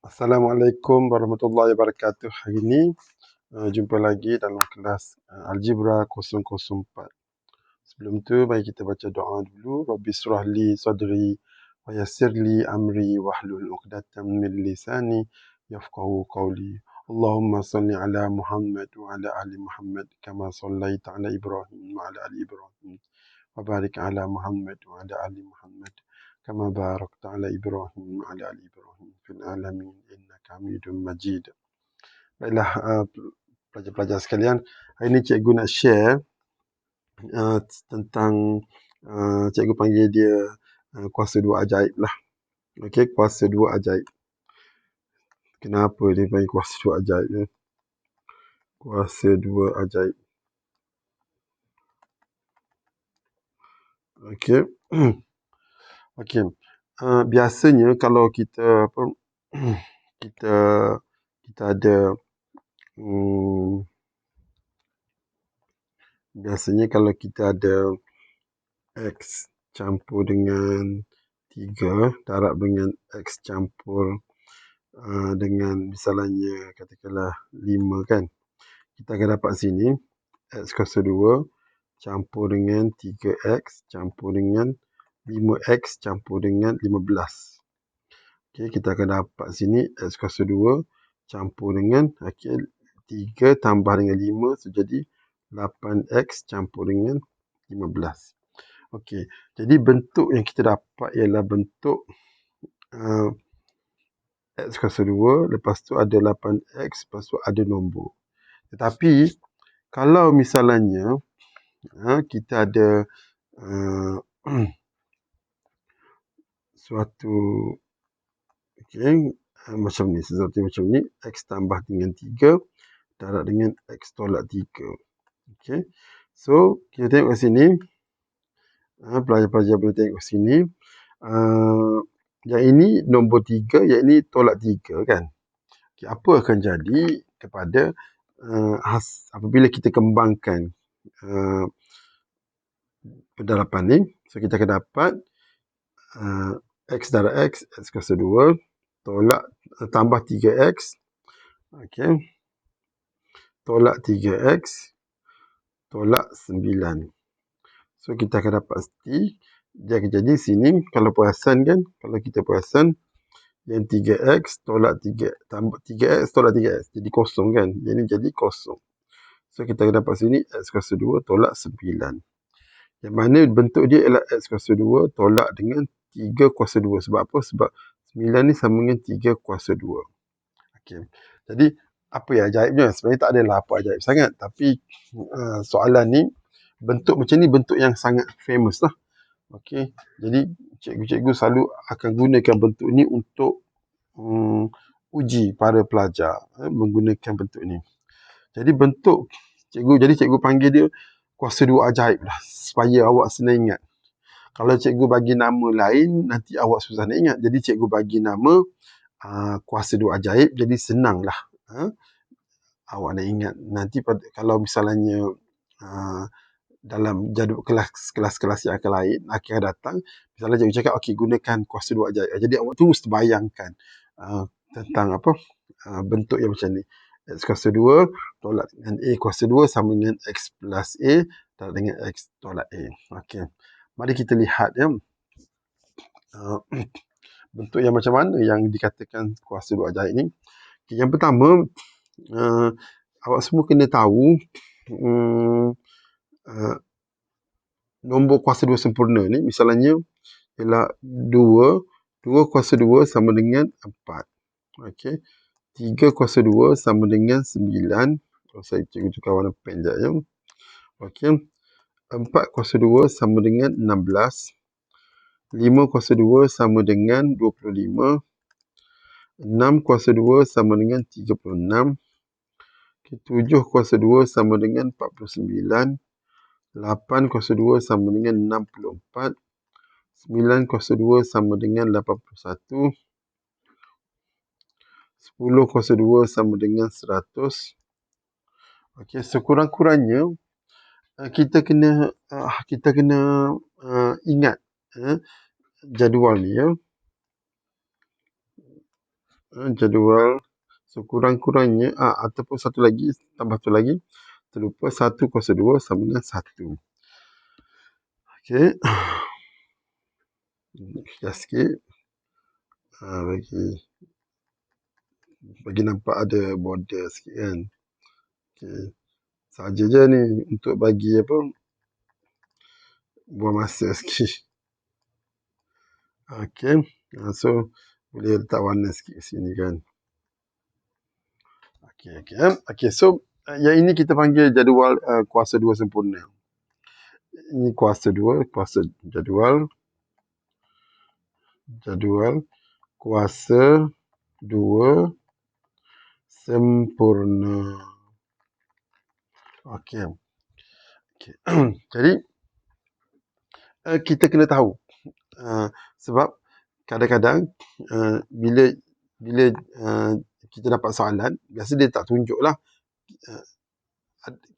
Assalamualaikum warahmatullahi wabarakatuh. Hari ini uh, jumpa lagi dalam kelas uh, Algebra 004. Sebelum tu mari kita baca doa dulu. Rabbi surah li sadri wa yassir li amri wahlul 'uqdatam min lisani yafqahu qawli. Allahumma salli ala Muhammad wa ala ali Muhammad kama sallaita ala Ibrahim wa ala ali Ibrahim. Wa barik ala Muhammad wa ala ali Muhammad كما باركت على إبراهيم وعلى آل إبراهيم في العالمين إنك حميد مجيد Baiklah uh, pelajar-pelajar sekalian, hari ini cikgu nak share uh, tentang uh, cikgu panggil dia uh, kuasa dua ajaib lah. Okey, kuasa dua ajaib. Kenapa dia panggil kuasa dua ajaib? Ya? Kuasa dua ajaib. Okey. Okey. Uh, biasanya kalau kita apa kita kita ada um, biasanya kalau kita ada x campur dengan 3 darab dengan x campur uh, dengan misalnya katakanlah 5 kan. Kita akan dapat sini x kuasa 2 campur dengan 3x campur dengan 5x campur dengan 15. Okey, kita akan dapat sini x kuasa 2 campur dengan okey 3 tambah dengan 5 so jadi 8x campur dengan 15. Okey, jadi bentuk yang kita dapat ialah bentuk uh, x kuasa 2 lepas tu ada 8x lepas tu ada nombor. Tetapi kalau misalnya uh, kita ada uh, suatu okey uh, macam ni sesuatu macam ni x tambah dengan 3 darab dengan x tolak 3 okey so kita tengok kat sini uh, pelajar-pelajar boleh tengok kat sini uh, yang ini nombor 3 yang ini tolak 3 kan? Okey apa akan jadi kepada uh, has, apabila kita kembangkan uh, pendalapan ni? So kita akan dapat uh, x darab x, x kuasa 2, tolak, uh, tambah 3x, okay. tolak 3x, tolak 9. So, kita akan dapat pasti, dia akan jadi sini, kalau perasan kan, kalau kita perasan, yang 3x tolak 3, tambah 3x tolak 3x, jadi kosong kan, jadi jadi kosong. So, kita akan dapat sini, x kuasa 2 tolak 9. Yang mana bentuk dia ialah x kuasa 2 tolak dengan 3 kuasa 2. Sebab apa? Sebab 9 ni sama dengan 3 kuasa 2. Okey. Jadi, apa yang ajaibnya? Sebenarnya tak adalah apa ajaib sangat. Tapi, uh, soalan ni, bentuk macam ni bentuk yang sangat famous lah. Okey. Jadi, cikgu-cikgu selalu akan gunakan bentuk ni untuk um, uji para pelajar eh, menggunakan bentuk ni. Jadi, bentuk cikgu, jadi cikgu panggil dia kuasa dua ajaib lah. Supaya awak senang ingat. Kalau cikgu bagi nama lain, nanti awak susah nak ingat. Jadi cikgu bagi nama uh, kuasa dua ajaib, jadi senanglah. Uh, awak nak ingat. Nanti pada, kalau misalnya uh, dalam jadual kelas kelas-kelas yang akan lain akan datang misalnya cikgu cakap okey gunakan kuasa dua ajaib jadi awak terus terbayangkan uh, tentang apa uh, bentuk yang macam ni x kuasa 2 tolak dengan a kuasa 2 sama dengan x plus a tolak dengan x tolak a okey Mari kita lihat ya. Uh, bentuk yang macam mana yang dikatakan kuasa dua ajaib ni. Okay, yang pertama, uh, awak semua kena tahu um, uh, nombor kuasa dua sempurna ni. Misalnya, ialah dua. Dua kuasa dua sama dengan empat. Okey. Tiga kuasa dua sama dengan sembilan. Oh, saya cikgu tukar warna pen sekejap ya. Okey. 4 kuasa 2 sama dengan 16. 5 kuasa 2 sama dengan 25. 6 kuasa 2 sama dengan 36. 7 kuasa 2 sama dengan 49. 8 kuasa 2 sama dengan 64. 9 kuasa 2 sama dengan 81. 10 kuasa 2 sama dengan 100. Okey, sekurang-kurangnya kita kena uh, kita kena uh, ingat uh, jadual ni ya. uh, jadual sekurang-kurangnya ah, ataupun satu lagi tambah satu lagi terlupa 1 kuasa 2 sama dengan 1 okey. Sikit sikit. Ha, bagi bagi nampak ada border sikit kan. Okey saja je ni untuk bagi apa buang masa sikit okey ha, so boleh letak warna sikit sini kan okey okey okey so uh, yang ini kita panggil jadual uh, kuasa dua sempurna. Ini kuasa dua, kuasa jadual. Jadual kuasa dua sempurna. Okey. Okay. Jadi uh, kita kena tahu uh, sebab kadang-kadang uh, bila bila uh, kita dapat soalan, biasa dia tak tunjuklah uh,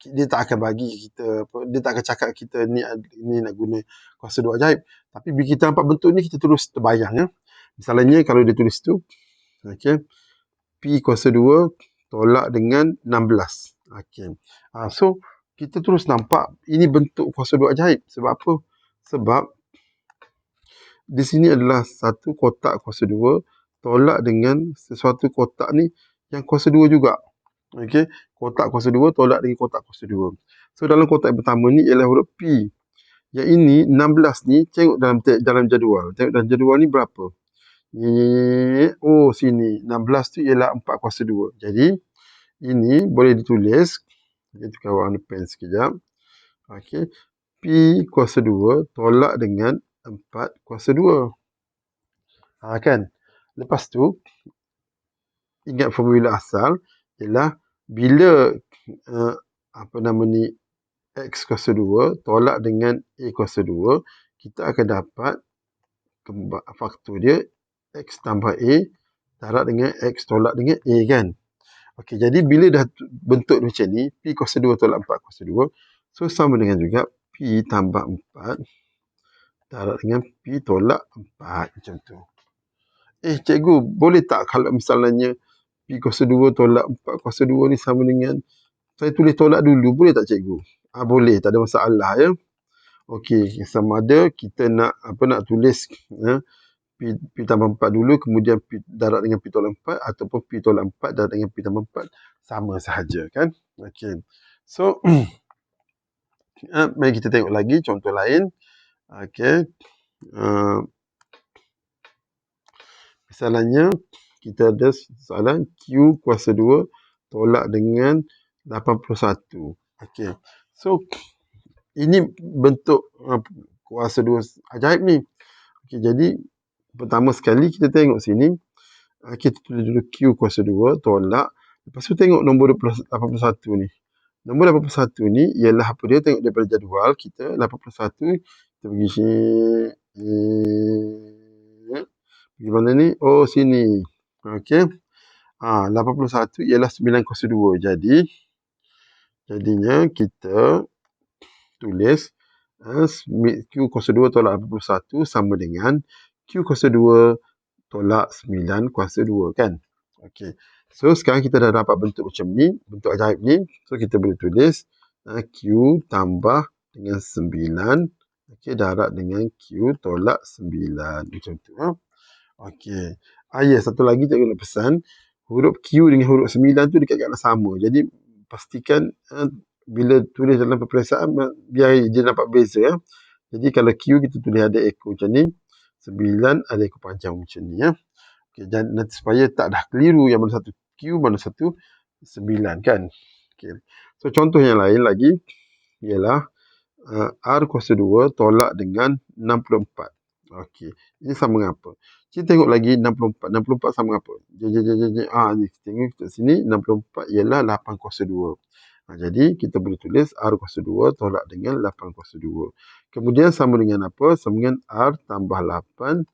dia tak akan bagi kita dia tak akan cakap kita ni ni nak guna kuasa dua ajaib tapi bila kita nampak bentuk ni kita terus terbayang ya misalnya kalau dia tulis tu okey p kuasa 2 tolak dengan 16 okey ha, so kita terus nampak ini bentuk kuasa dua ajaib sebab apa sebab di sini adalah satu kotak kuasa 2 tolak dengan sesuatu kotak ni yang kuasa 2 juga Okey, kotak kuasa 2 tolak dengan kotak kuasa 2. So dalam kotak yang pertama ni ialah huruf P. Yang ini 16 ni tengok dalam dalam jadual. Tengok dalam jadual ni berapa? Oh sini 16 tu ialah 4 kuasa 2. Jadi ini boleh ditulis kita tukar warna pen sekejap. Okey. P kuasa 2 tolak dengan 4 kuasa 2. Ha kan? Lepas tu ingat formula asal ialah bila uh, apa nama ni x kuasa 2 tolak dengan a kuasa 2 kita akan dapat faktor dia x tambah a darab dengan x tolak dengan a kan okey jadi bila dah bentuk macam ni p kuasa 2 tolak 4 kuasa 2 so sama dengan juga p tambah 4 darab dengan p tolak 4 macam tu eh cikgu boleh tak kalau misalnya P kuasa 2 tolak 4 kuasa 2 ni sama dengan saya tulis tolak dulu boleh tak cikgu? Ah boleh, tak ada masalah ya. Okey, sama ada kita nak apa nak tulis ya, P, P tambah 4 dulu kemudian P darab dengan P tolak 4 ataupun P tolak 4 darab dengan P tambah 4 sama sahaja kan? Okey. So uh, mari kita tengok lagi contoh lain. Okey. Uh, misalnya kita ada soalan Q kuasa 2 tolak dengan 81. Okey. So ini bentuk uh, kuasa 2 ajaib ni. Okey, jadi pertama sekali kita tengok sini uh, kita tulis dulu Q kuasa 2 tolak lepas tu tengok nombor 81 ni. Nombor 81 ni ialah apa dia tengok daripada jadual kita 81 kita pergi sini eh, pergi mana ni? Oh sini. Okey. Ha, 81 ialah 9 kuasa 2. Jadi, jadinya kita tulis uh, Q kuasa 2 tolak 81 sama dengan Q kuasa 2 tolak 9 kuasa 2 kan. Okey. So, sekarang kita dah dapat bentuk macam ni. Bentuk ajaib ni. So, kita boleh tulis uh, Q tambah dengan 9. Okey, darab dengan Q tolak 9. Macam tu. Ha? Okey. Ah ya, satu lagi cikgu nak pesan, huruf Q dengan huruf 9 tu dekat-dekat sama. Jadi pastikan uh, bila tulis dalam peperiksaan biar dia nampak beza ya. Jadi kalau Q kita tulis ada ekor macam ni, 9 ada ekor panjang macam ni ya. Okey, dan nanti supaya tak dah keliru yang mana satu Q mana satu 9 kan. Okey. So contoh yang lain lagi ialah uh, R kuasa 2 tolak dengan 64. Okey. Ini sama dengan apa? Kita tengok lagi 64. 64 sama dengan apa? Ah, ni tengok kat sini 64 ialah 8 kuasa 2. Ha, jadi kita boleh tulis R kuasa 2 tolak dengan 8 kuasa 2. Kemudian sama dengan apa? Sama dengan R tambah 8.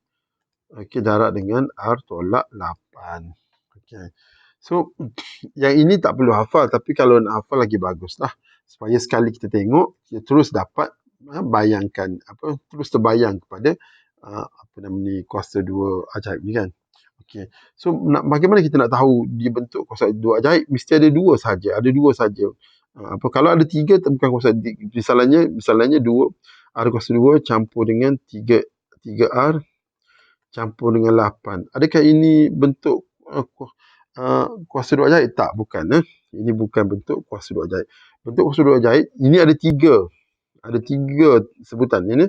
Okey, darab dengan R tolak 8. Okey. So, yang ini tak perlu hafal. Tapi kalau nak hafal lagi baguslah. Supaya sekali kita tengok, kita terus dapat ha, bayangkan. apa Terus terbayang kepada uh, apa nama ni kuasa dua ajaib ni kan. Okey. So nak, bagaimana kita nak tahu dia bentuk kuasa dua ajaib? Mesti ada dua saja. Ada dua saja. Uh, apa kalau ada tiga bukan kuasa misalnya misalnya dua R kuasa dua campur dengan tiga tiga R campur dengan lapan. Adakah ini bentuk uh, kuasa dua ajaib? Tak, bukan. Eh? Ini bukan bentuk kuasa dua ajaib. Bentuk kuasa dua ajaib ini ada tiga. Ada tiga sebutan. Ini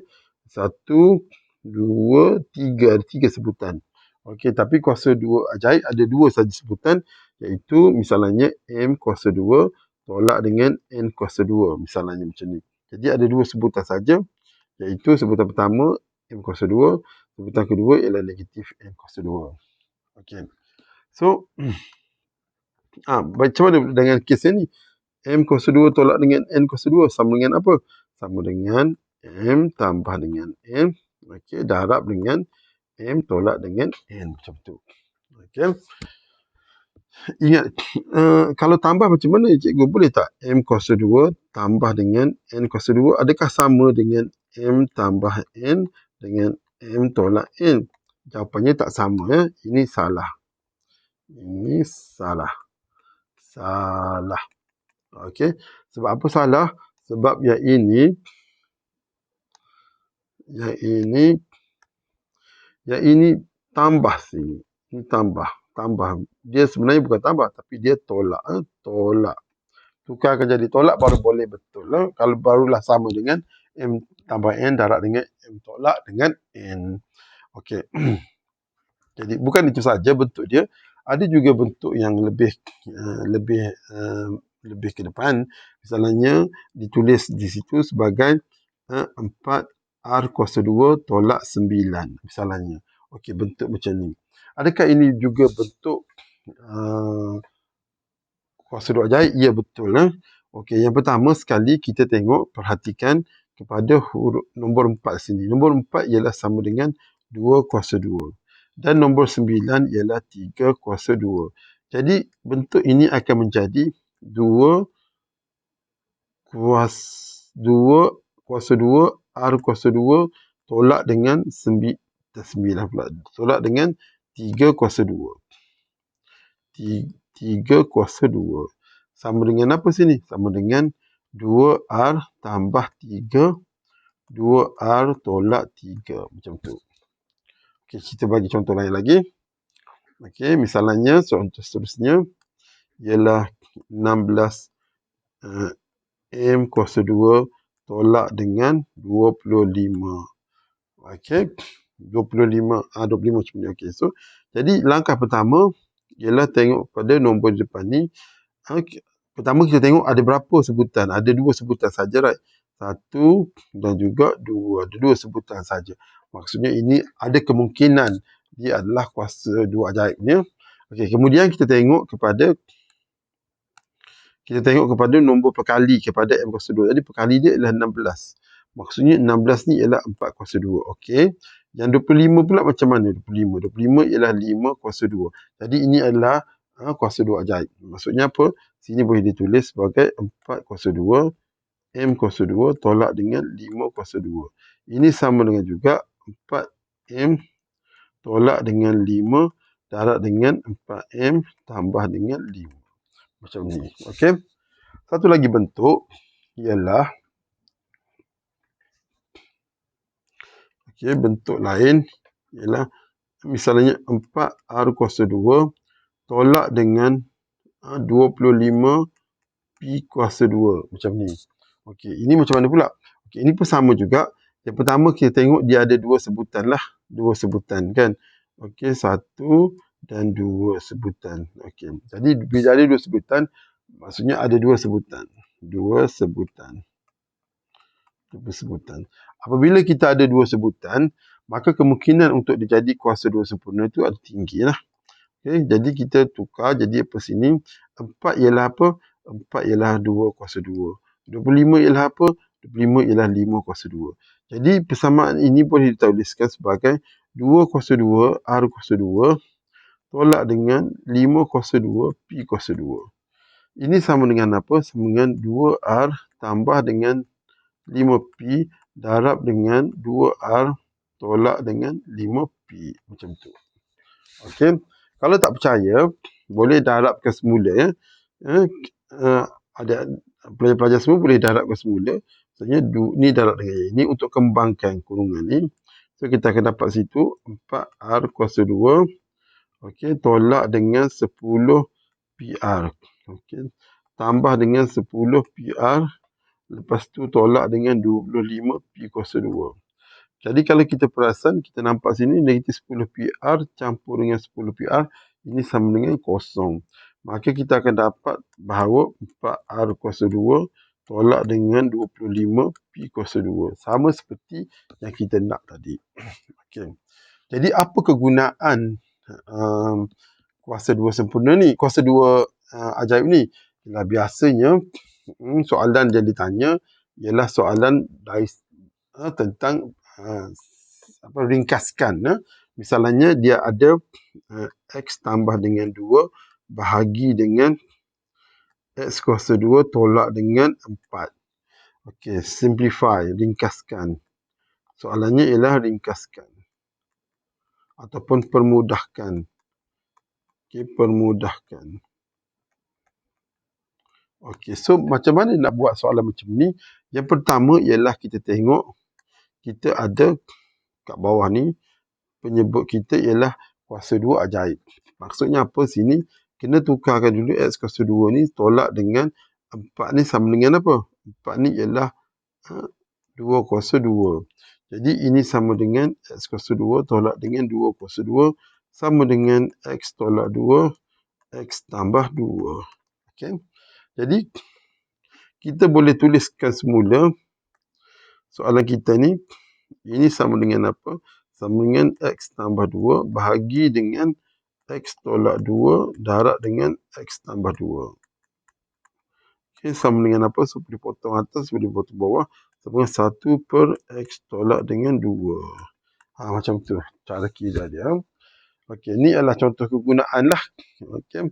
satu, dua, tiga. Ada tiga sebutan. Okey, tapi kuasa dua ajaib ada dua saja sebutan iaitu misalnya M kuasa dua tolak dengan N kuasa dua misalnya macam ni. Jadi ada dua sebutan saja iaitu sebutan pertama M kuasa dua, sebutan kedua ialah negatif N kuasa dua. Okey. So, ah, macam mana dengan kes ini? M kuasa dua tolak dengan N kuasa dua sama dengan apa? Sama dengan M tambah dengan N. Okey, darab dengan M tolak dengan N macam tu. Okey. Ingat, uh, kalau tambah macam mana cikgu? Boleh tak M kuasa 2 tambah dengan N kuasa 2? Adakah sama dengan M tambah N dengan M tolak N? Jawapannya tak sama. Ya? Ini salah. Ini salah. Salah. Okey. Sebab apa salah? Sebab yang ini yang ini yang ini tambah sini. Ini tambah. Tambah. Dia sebenarnya bukan tambah. Tapi dia tolak. Eh? Tolak. Tukarkan jadi tolak baru boleh betul. Eh? Kalau barulah sama dengan M tambah N darab dengan M tolak dengan N. Okey. jadi bukan itu saja bentuk dia. Ada juga bentuk yang lebih uh, lebih uh, lebih ke depan. Misalnya ditulis di situ sebagai uh, 4 R kuasa 2 tolak 9 misalnya. Okey, bentuk macam ni. Adakah ini juga bentuk uh, kuasa 2 ajaib? Ya, betul. Eh? Okey, yang pertama sekali kita tengok, perhatikan kepada huruf nombor 4 sini. Nombor 4 ialah sama dengan 2 kuasa 2. Dan nombor 9 ialah 3 kuasa 2. Jadi, bentuk ini akan menjadi 2 kuasa 2 kuasa 2 R kuasa 2 tolak dengan 9 pula. Tolak dengan 3 kuasa 2. 3 kuasa 2. Sama dengan apa sini? Sama dengan 2R tambah 3. 2R tolak 3. Macam tu. Okey, kita bagi contoh lain lagi. Okey, misalnya soalan seterusnya ialah 16 uh, M kuasa 2 tolak dengan 25. Okey. 25 ah 25 macam ni. Okey. So, jadi langkah pertama ialah tengok pada nombor depan ni. Okay. Pertama kita tengok ada berapa sebutan. Ada dua sebutan saja right. Satu dan juga dua. Ada dua sebutan saja. Maksudnya ini ada kemungkinan dia adalah kuasa dua ajaib ni. Okey, kemudian kita tengok kepada kita tengok kepada nombor perkali kepada M kuasa 2. Jadi perkali dia ialah 16. Maksudnya 16 ni ialah 4 kuasa 2. Okey. Yang 25 pula macam mana 25? 25 ialah 5 kuasa 2. Jadi ini adalah ha, kuasa 2 ajaib. Maksudnya apa? Sini boleh ditulis sebagai 4 kuasa 2. M kuasa 2 tolak dengan 5 kuasa 2. Ini sama dengan juga 4M tolak dengan 5 darab dengan 4M tambah dengan 5 macam ni. Okey. Satu lagi bentuk ialah okey bentuk lain ialah misalnya 4R kuasa 2 tolak dengan 25 P kuasa 2 macam ni. Okey, ini macam mana pula? Okey, ini pun sama juga. Yang pertama kita tengok dia ada dua sebutan lah. Dua sebutan kan. Okey, satu dan dua sebutan. Okey. Jadi bila ada dua sebutan, maksudnya ada dua sebutan. Dua sebutan. Dua sebutan. Apabila kita ada dua sebutan, maka kemungkinan untuk dijadi kuasa dua sempurna itu ada tinggi lah. Okey. Jadi kita tukar jadi apa sini? Empat ialah apa? Empat ialah dua kuasa dua. Dua puluh lima ialah apa? Dua puluh lima ialah lima kuasa dua. Jadi persamaan ini boleh dituliskan sebagai dua kuasa dua R kuasa dua tolak dengan 5 kuasa 2 P kuasa 2. Ini sama dengan apa? Sama dengan 2R tambah dengan 5P darab dengan 2R tolak dengan 5P. Macam tu. Okey. Kalau tak percaya, boleh darabkan semula ya. Eh, uh, ada pelajar-pelajar semua boleh darabkan semula. Maksudnya ni darab dengan ini untuk kembangkan kurungan ni. So kita akan dapat situ 4R kuasa 2. Okey, tolak dengan 10 PR. Okey. Tambah dengan 10 PR. Lepas tu tolak dengan 25 P kuasa 2. Jadi kalau kita perasan, kita nampak sini negatif 10 PR campur dengan 10 PR. Ini sama dengan kosong. Maka kita akan dapat bahawa 4R kuasa 2 tolak dengan 25 P kuasa 2. Sama seperti yang kita nak tadi. Okay. Jadi apa kegunaan um, kuasa 2 sempurna ni? Kuasa 2 uh, ajaib ni? Ialah biasanya hmm, soalan yang ditanya ialah soalan dari, uh, tentang uh, apa ringkaskan. Uh. Misalnya dia ada uh, X tambah dengan 2 bahagi dengan X kuasa 2 tolak dengan 4. Okey, simplify, ringkaskan. Soalannya ialah ringkaskan. Ataupun permudahkan. Okey, permudahkan. Okey, so macam mana nak buat soalan macam ni? Yang pertama ialah kita tengok kita ada kat bawah ni penyebut kita ialah kuasa 2 ajaib. Maksudnya apa sini? Kena tukarkan dulu X kuasa 2 ni tolak dengan 4 ni sama dengan apa? 4 ni ialah ha, 2 kuasa 2. Jadi ini sama dengan X kuasa 2 tolak dengan 2 kuasa 2 sama dengan X tolak 2 X tambah 2. Okay. Jadi kita boleh tuliskan semula soalan kita ni ini sama dengan apa? Sama dengan x tambah 2 bahagi dengan x tolak 2 darab dengan x tambah 2. Okay, sama dengan apa? So, boleh potong atas, boleh potong bawah. Dengan 1 per x tolak dengan 2. Ha, macam tu cara kira dia. Okey, ni adalah contoh kegunaan lah. Okey.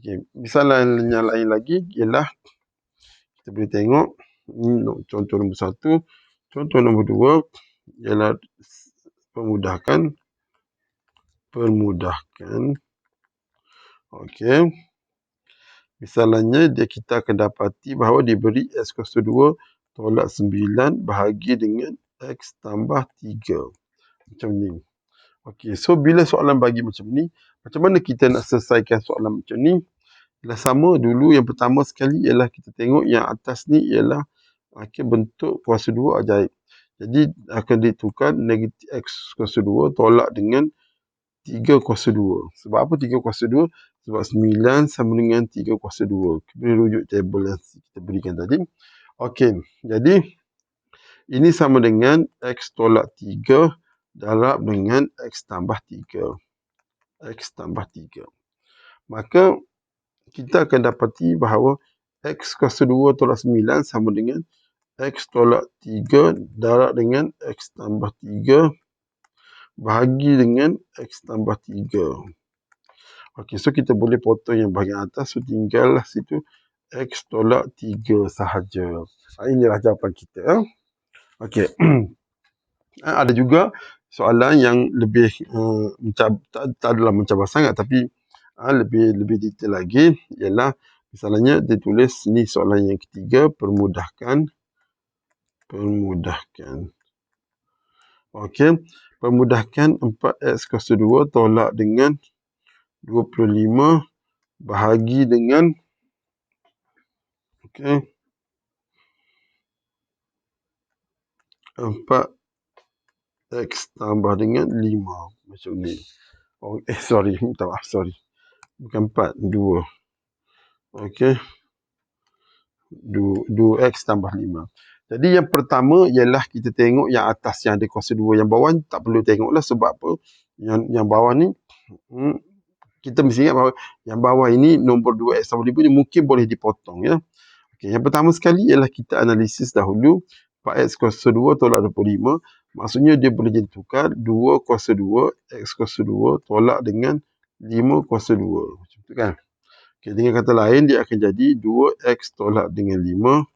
Okey, misalan yang lain lagi ialah kita boleh tengok contoh nombor satu, contoh nombor dua ialah pemudahkan permudahkan okey misalnya dia kita akan dapati bahawa diberi x kuasa 2 tolak 9 bahagi dengan x tambah 3 macam ni okey so bila soalan bagi macam ni macam mana kita nak selesaikan soalan macam ni? Ialah sama dulu yang pertama sekali ialah kita tengok yang atas ni ialah okay, bentuk kuasa 2 ajaib. Jadi akan ditukar negatif X kuasa 2 tolak dengan 3 kuasa 2. Sebab apa 3 kuasa 2? Sebab 9 sama dengan 3 kuasa 2. Kita boleh rujuk tabel yang kita berikan tadi. Okey, jadi ini sama dengan X tolak 3 darab dengan X tambah 3. X tambah 3. Maka kita akan dapati bahawa X kuasa 2 tolak 9 sama dengan X tolak 3 darab dengan X tambah 3 bahagi dengan X tambah 3. Okey, so kita boleh potong yang bahagian atas. So tinggallah situ X tolak 3 sahaja. Ha, inilah jawapan kita. Eh. Okey. Ada juga soalan yang lebih mencab, tak, tak adalah mencabar sangat tapi uh, lebih lebih detail lagi ialah misalnya ditulis ni soalan yang ketiga permudahkan permudahkan okey permudahkan 4x kuasa 2 tolak dengan 25 bahagi dengan okey 4 X tambah dengan 5. Macam ni. Oh, eh, sorry. Minta maaf. Sorry. Bukan 4. 2. Okey. 2, X tambah 5. Jadi yang pertama ialah kita tengok yang atas yang ada kuasa 2. Yang bawah tak perlu tengok lah sebab apa. Yang yang bawah ni. Hmm, kita mesti ingat bahawa yang bawah ini nombor 2X tambah 5 ni mungkin boleh dipotong ya. Okay, yang pertama sekali ialah kita analisis dahulu 4X kuasa 2 tolak 25. Maksudnya dia boleh jadi tukar 2 kuasa 2 X kuasa 2 tolak dengan 5 kuasa 2. Macam tu kan. Okay, dengan kata lain dia akan jadi 2X tolak dengan 5.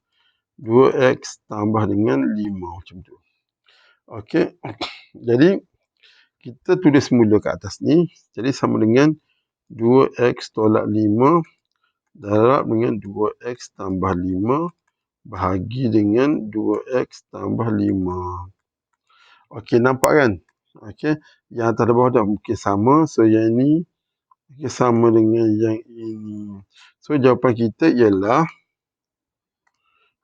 2X tambah dengan 5. Macam tu. Okey. Jadi kita tulis mula ke atas ni. Jadi sama dengan 2x tolak 5 darab dengan 2x tambah 5 bahagi dengan 2x tambah 5. Okey, nampak kan? Okey, yang atas dan bawah dah mungkin sama. So, yang ini okay, sama dengan yang ini. So, jawapan kita ialah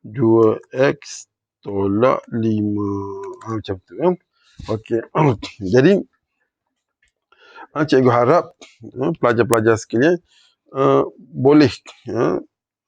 2x tolak 5. Ha, macam tu kan? Okey, jadi ha, cikgu harap ha, pelajar-pelajar sekalian uh, boleh uh,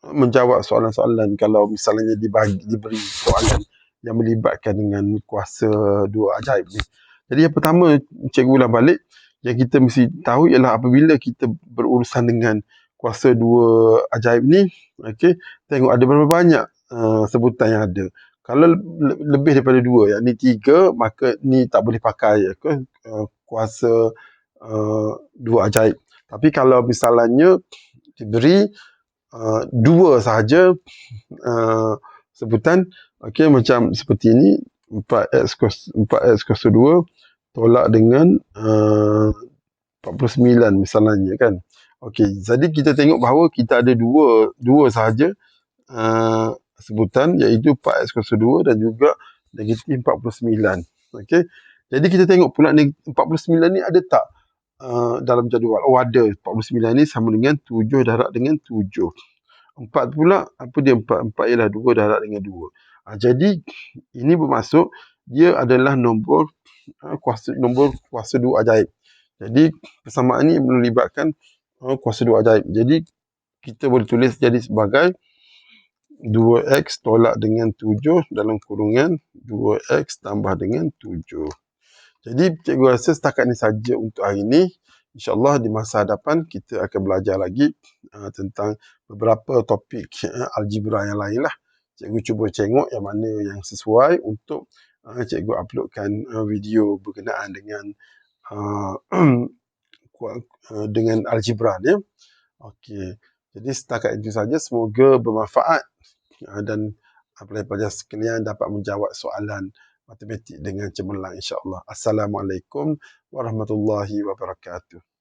menjawab soalan-soalan kalau misalnya dibagi, diberi soalan yang melibatkan dengan kuasa dua ajaib ni. Jadi yang pertama cikgu ulang balik yang kita mesti tahu ialah apabila kita berurusan dengan kuasa dua ajaib ni, okey, tengok ada berapa banyak uh, sebutan yang ada. Kalau lebih daripada dua, yakni tiga, maka ni tak boleh pakai okay, uh, kuasa uh, dua ajaib. Tapi kalau misalnya diberi Uh, dua sahaja uh, sebutan okey macam seperti ini 4x kos 4x kuasa 2 tolak dengan uh, 49 misalnya kan. Okey jadi kita tengok bahawa kita ada dua dua sahaja uh, sebutan iaitu 4x kuasa 2 dan juga negatif 49 okey jadi kita tengok pula 49 ni ada tak Uh, dalam jadual. Ada. 49 ni sama dengan 7 darab dengan 7. 4 pula, apa dia 4? 4 ialah 2 darab dengan 2. Ha, jadi, ini bermaksud dia adalah nombor uh, kuasa nombor kuasa 2 ajaib. Jadi, persamaan ini melibatkan uh, kuasa 2 ajaib. Jadi, kita boleh tulis jadi sebagai 2x tolak dengan 7 dalam kurungan 2x tambah dengan 7. Jadi cikgu rasa setakat ini saja untuk hari ini. InsyaAllah di masa hadapan kita akan belajar lagi uh, tentang beberapa topik uh, algebra yang lain lah. Cikgu cuba tengok yang mana yang sesuai untuk uh, cikgu uploadkan uh, video berkenaan dengan uh, dengan algebra ni. Okey. Jadi setakat itu saja semoga bermanfaat uh, dan pelajar-pelajar sekalian dapat menjawab soalan matematik dengan cemerlang insya-Allah. Assalamualaikum warahmatullahi wabarakatuh.